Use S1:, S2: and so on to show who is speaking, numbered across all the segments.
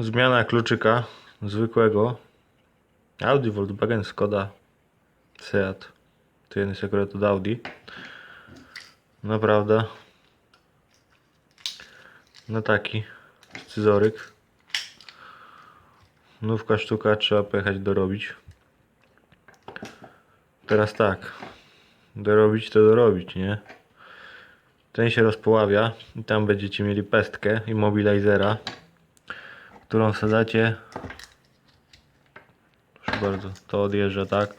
S1: Zmiana kluczyka zwykłego Audi, Volkswagen, Skoda, Seat. To jeden jest akurat od Audi. Naprawdę. No taki scyzoryk. Nówka sztuka, trzeba pojechać dorobić. Teraz tak. Dorobić to dorobić, nie? Ten się rozpoławia i tam będziecie mieli pestkę immobilizera, którą wsadzacie. Proszę bardzo, to odjeżdża tak.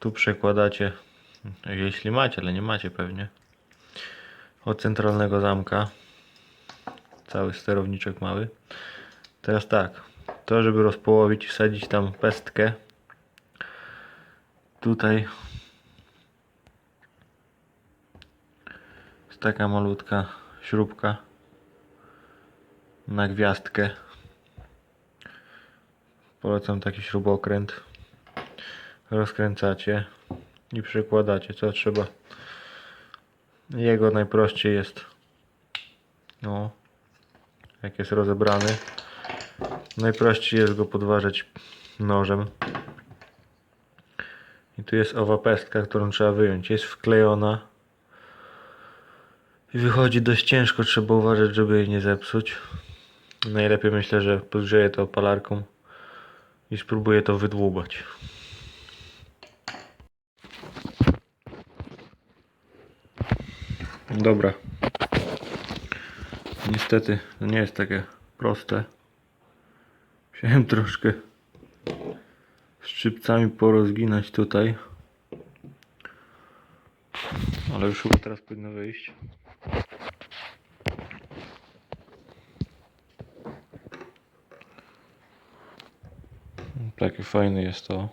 S1: Tu przekładacie, jeśli macie, ale nie macie pewnie. Od centralnego zamka. Cały sterowniczek mały. Teraz tak, to żeby rozpołowić wsadzić tam pestkę. Tutaj jest taka malutka śrubka na gwiazdkę. Polecam taki śrubokręt. Rozkręcacie i przykładacie co trzeba. Jego najprościej jest. No, jak jest rozebrany. Najprościej jest go podważyć nożem. I tu jest owa pestka, którą trzeba wyjąć. Jest wklejona. I wychodzi dość ciężko, trzeba uważać, żeby jej nie zepsuć. Najlepiej myślę, że podgrzeję to opalarką i spróbuję to wydłubać. Dobra. Niestety to nie jest takie proste. Musiałem troszkę szczypcami porozginać tutaj. Ale już chyba teraz powinno wyjść. Taki fajny jest to.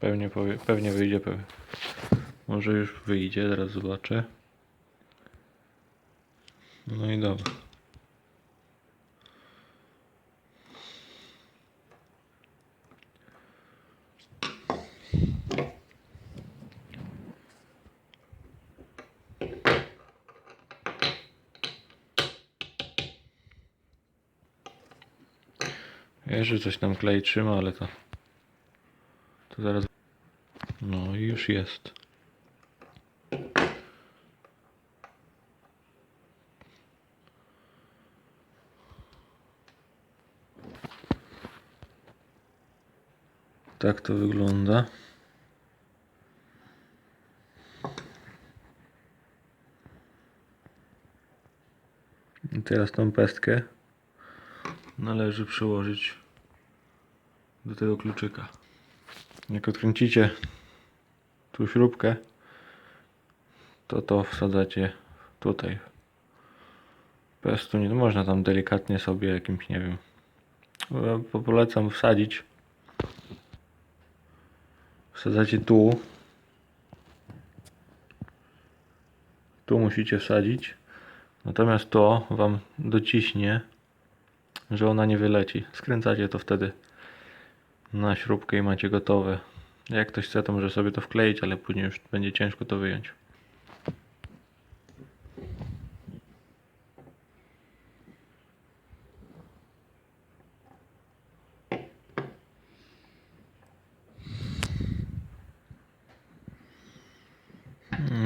S1: Pewnie, powie, pewnie wyjdzie pewnie. Może już wyjdzie, zaraz zobaczę. No i dobra. Jeszcze coś tam klej trzyma, ale to... To zaraz... No i już jest. Tak to wygląda. I teraz tą pestkę należy przyłożyć do tego kluczyka. Jak odkręcicie tu śrubkę, to to wsadzacie tutaj. Pestu nie można tam delikatnie sobie jakimś, nie wiem, po- polecam wsadzić. Wsadzacie tu. Tu musicie wsadzić. Natomiast to wam dociśnie że ona nie wyleci. Skręcacie to wtedy na śrubkę i macie gotowe. Jak ktoś chce, to może sobie to wkleić, ale później już będzie ciężko to wyjąć.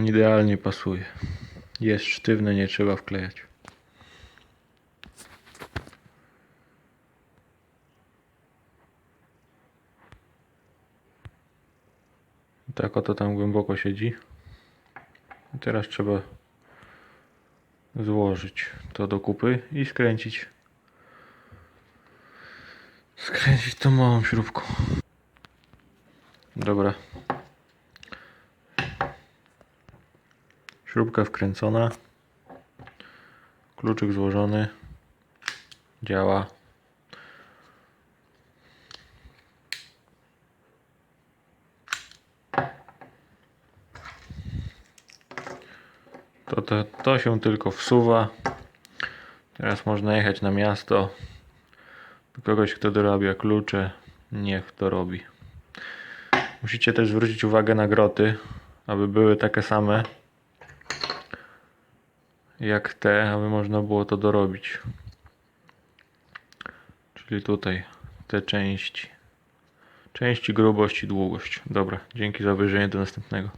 S1: Idealnie pasuje. Jest sztywne, nie trzeba wklejać. Tak oto tam głęboko siedzi. I teraz trzeba złożyć to do kupy i skręcić. Skręcić tą małą śrubką. Dobra. Śrubka wkręcona. Kluczyk złożony. Działa. To, to, to się tylko wsuwa. Teraz można jechać na miasto. Kogoś, kto dorabia klucze. Niech to robi. Musicie też zwrócić uwagę na groty, aby były takie same jak te, aby można było to dorobić. Czyli tutaj te części. Części, grubość i długość. Dobra, dzięki za obejrzenie, do następnego.